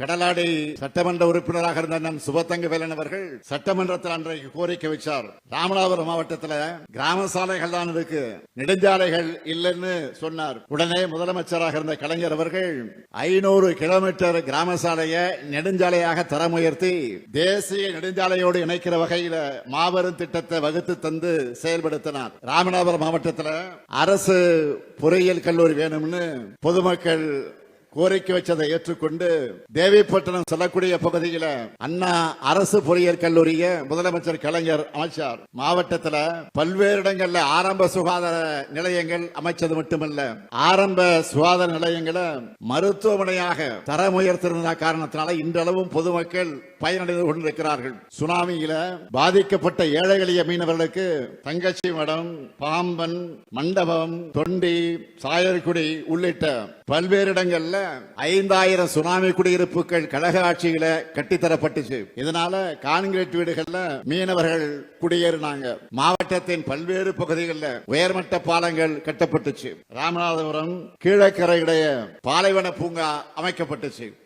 கடலாடி சட்டமன்ற உறுப்பினராக இருந்த நம் சுபத்தங்கவேலன் அவர்கள் சட்டமன்றத்தில் அன்றைக்கு கோரிக்கை வச்சார். ராமநாதபுரம் மாவட்டத்தில் கிராம சாலைகள் தான் இருக்கு. நெடுஞ்சாலைகள் இல்லைன்னு சொன்னார். உடனே முதலமைச்சராக இருந்த கலைஞர் அவர்கள் ஐநூறு கிலோமீட்டர் கிராம சாலையை நெடுஞ்சாலையாக தரம் உயர்த்தி தேசிய நெடுஞ்சாலையோடு இணைக்கிற வகையில் மாபெரும் திட்டத்தை வகுத்து தந்து செயல்படுத்தினார். ராமநாதபுரம் மாவட்டத்தில் அரசு பொறியியல் கல்லூரி வேணும்னு பொதுமக்கள் கோரிக்கை வச்சதை ஏற்றுக்கொண்டு தேவிப்பட்டினம் செல்லக்கூடிய பகுதியில் அண்ணா அரசு பொறியியல் கல்லூரிய முதலமைச்சர் கலைஞர் அமைச்சார். மாவட்டத்தில் பல்வேறு இடங்கள்ல ஆரம்ப சுகாதார நிலையங்கள் அமைச்சது மட்டுமல்ல ஆரம்ப சுகாதார நிலையங்களை மருத்துவமனையாக தரம் உயர்த்திருந்த காரணத்தினால இன்றளவும் பொதுமக்கள் பயனடைந்து கொண்டிருக்கிறார்கள். சுனாமியில பாதிக்கப்பட்ட ஏழை எளிய மீனவர்களுக்கு தங்கச்சி மடம் பாம்பன் மண்டபம் தொண்டி சாயர்குடி உள்ளிட்ட பல்வேறு இடங்கள்ல ஐந்தாயிரம் சுனாமி குடியிருப்புகள் கழக ஆட்சியில கட்டித்தரப்பட்டுச்சு. இதனால கான்கிரீட் வீடுகள்ல மீனவர்கள் குடியேறினாங்க. மாவட்டத்தின் பல்வேறு பகுதிகளில் உயர்மட்ட பாலங்கள் கட்டப்பட்டுச்சு. ராமநாதபுரம் கீழக்கரையுடைய பாலைவன பூங்கா அமைக்கப்பட்டுச்சு.